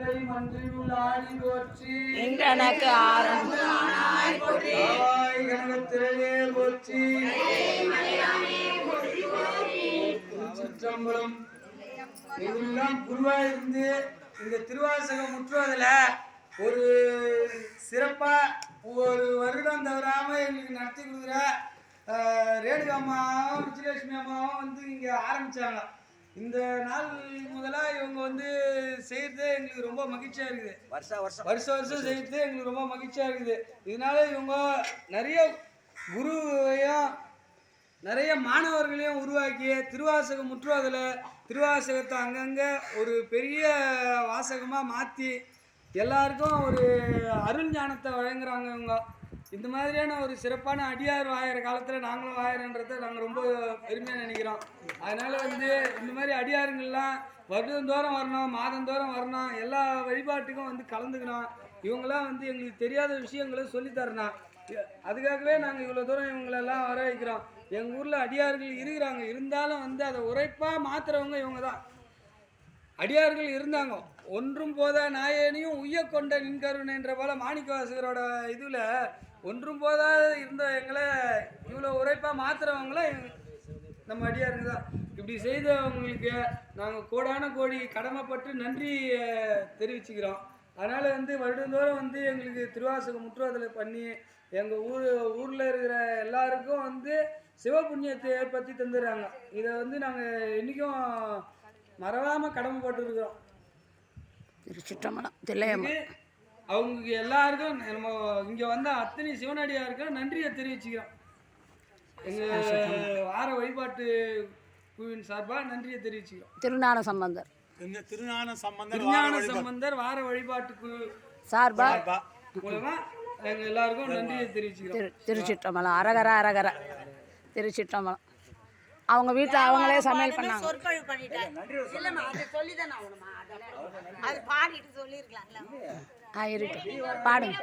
தில்லை மன்றில் உள்ளாடி போற்றி. இன்றனக்கு ஆரம் ஆவாய் கனகத்திரையே போற்றி. திருச்சிற்றம்பலம். இதெல்லாம் குருவா இருந்து இந்த திருவாசகம் முற்றுவதில் ஒரு சிறப்பா ஒரு வருடம் தவறாம எங்களுக்கு நடத்தி கொடுக்குற ரேணுகா அம்மாவும் விஜயலட்சுமி அம்மாவும் வந்து இங்க ஆரம்பிச்சாங்க. இந்த நாள் முதலா இவங்க வந்து செய்யறது எங்களுக்கு ரொம்ப மகிழ்ச்சியா இருக்குது. வருஷம். வருஷம் வருஷம் வருஷம். செய்யறது எங்களுக்கு ரொம்ப மகிழ்ச்சியா இருக்குது. இதனால இவங்க நிறைய குருவையும் நிறைய மாணவர்களையும் உருவாக்கி திருவாசகம் முற்றுவதில் திருவாசகத்தை அங்கங்கே ஒரு பெரிய வாசகமாக மாற்றி எல்லாருக்கும் ஒரு அருள் ஞானத்தை வழங்குறாங்க இவங்க. இந்த மாதிரியான ஒரு சிறப்பான அடியார் வாயிற காலத்தில் நாங்களும் வாயிறன்றதை நாங்கள் ரொம்ப பெருமையாக நினைக்கிறோம். அதனால் வந்து இந்த மாதிரி அடியாருங்கள்லாம் வருடந்தோறும் வரணும் மாதந்தோறும் வரணும் எல்லா வழிபாட்டுக்கும் வந்து கலந்துக்கணும். இவங்களாம் வந்து எங்களுக்கு தெரியாத விஷயங்களை சொல்லித் தரணும். அதுக்காகவே நாங்கள் இவ்வளோ தூரம் இவங்களெல்லாம் வர வைக்கிறோம். எங்கள் ஊரில் அடியார்கள் இருக்கிறாங்க. இருந்தாலும் வந்து அதை உரைப்பாக மாத்துறவங்க இவங்க தான் அடியார்கள் இருந்தாங்க. ஒன்றும் போத நாயனையும் உய்ய கொண்ட நின்கருணை என்ற போல மாணிக்கவாசகரோட இதில் ஒன்றும் போதாத இருந்த எங்களை இவ்வளோ உரைப்பாக மாத்துறவங்கள நம்ம அடியாருங்க தான். இப்படி செய்தவங்களுக்கு நாங்கள் கோடான கோடி கடமைப்பட்டு நன்றி தெரிவிச்சுக்கிறோம். அதனால் வந்து வருடந்தோறும் வந்து எங்களுக்கு திருவாசகம் முற்றுவதில் பண்ணி எங்கள் ஊர் ஊரில் இருக்கிற எல்லாருக்கும் வந்து சிவபுண்ணியத்தை ஏற்படுத்தி தந்துடுறாங்க. இதை வந்து நாங்கள் என்றைக்கும் மறவாமல் கடமைப்பட்டுருக்கிறோம். திருச்சிற்றம்பலம் தில்லையம்மன் இது அவங்க எல்லாருக்கும் நம்ம இங்கே வந்த அத்தனை சிவனடியாருக்கும் நன்றியை தெரிவிச்சுக்கிறோம். எங்கள் வார வழிபாட்டு குழுவின் சார்பாக நன்றியை தெரிவிச்சுக்கிறோம். திருஞான சம்பந்தர். திருஞான சம்பந்தர் திருஞான சம்பந்தர் வார வழிபாட்டு குழு சார்பா? மூலமா எங்க எல்லாருக்கும் நன்றியை தெரிவிச்சுக்கிறோம். திரு திருச்சிற்றம்பலம் அரகர அரகர. திருச்சிற்றம்பலம். அவங்க வீட்டில் அவங்களே சமையல் பண்ணாங்க. இல்லம்மா அது சொல்லி தானே ஆகணுமா அதெல்லாம். அது பாடிட்டு சொல்லியிருக்கலாம்ல. ஆ இருக்கட்டும். பாடுங்க.